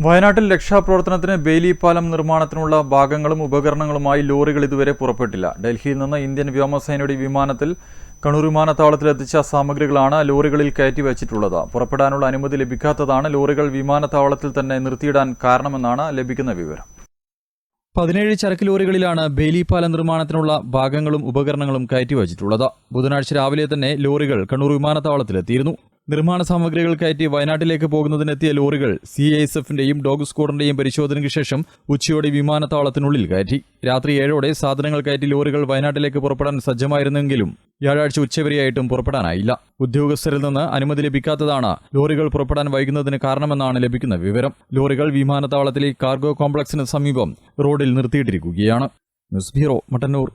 വയനാട്ടിൽ രക്ഷാപ്രവർത്തനത്തിന് ബെയിലി പാലം നിർമ്മാണത്തിനുള്ള ഭാഗങ്ങളും ഉപകരണങ്ങളുമായി ലോറികൾ ഇതുവരെ പുറപ്പെട്ടില്ല. ഡൽഹിയിൽ നിന്ന് ഇന്ത്യൻ വ്യോമസേനയുടെ വിമാനത്തിൽ കണ്ണൂർ വിമാനത്താവളത്തിലെത്തിച്ച സാമഗ്രികളാണ് ലോറികളിൽ കയറ്റി വച്ചിട്ടുള്ളത്. പുറപ്പെടാനുള്ള അനുമതി ലഭിക്കാത്തതാണ് ലോറികൾ വിമാനത്താവളത്തിൽ തന്നെ നിർത്തിയിടാൻ കാരണമെന്നാണ് ലഭിക്കുന്ന വിവരം. പതിനേഴ് ചരക്ക് ലോറികളിലാണ് ബെയിലി പാലം നിർമ്മാണത്തിനുള്ള ഭാഗങ്ങളും ഉപകരണങ്ങളും കയറ്റി വച്ചിട്ടുള്ളത്. ബുധനാഴ്ച രാവിലെ തന്നെ ലോറികൾ കണ്ണൂർ വിമാനത്താവളത്തിലെത്തിയിരുന്നു. നിർമ്മാണ സാമഗ്രികൾ കയറ്റി വയനാട്ടിലേക്ക് പോകുന്നതിനെത്തിയ ലോറികൾ സി ഐ എസ് എഫിന്റെയും ഡോഗ് സ്ക്വാഡിന്റെയും പരിശോധനയ്ക്ക് ശേഷം ഉച്ചയോടെ വിമാനത്താവളത്തിനുള്ളിൽ കയറ്റി. രാത്രി ഏഴോടെ സാധനങ്ങൾ കയറ്റി ലോറികൾ വയനാട്ടിലേക്ക് പുറപ്പെടാൻ സജ്ജമായിരുന്നെങ്കിലും വ്യാഴാഴ്ച ഉച്ചവരെയായിട്ടും പുറപ്പെടാനായില്ല. ഉദ്യോഗസ്ഥരിൽ നിന്ന് അനുമതി ലഭിക്കാത്തതാണ് ലോറികൾ പുറപ്പെടാൻ വൈകുന്നതിന് കാരണമെന്നാണ് ലഭിക്കുന്ന വിവരം. ലോറികൾ വിമാനത്താവളത്തിലെ കാർഗോ കോംപ്ലക്സിന് സമീപം റോഡിൽ നിർത്തിയിട്ടിരിക്കുകയാണ്. News bureau Mattannur.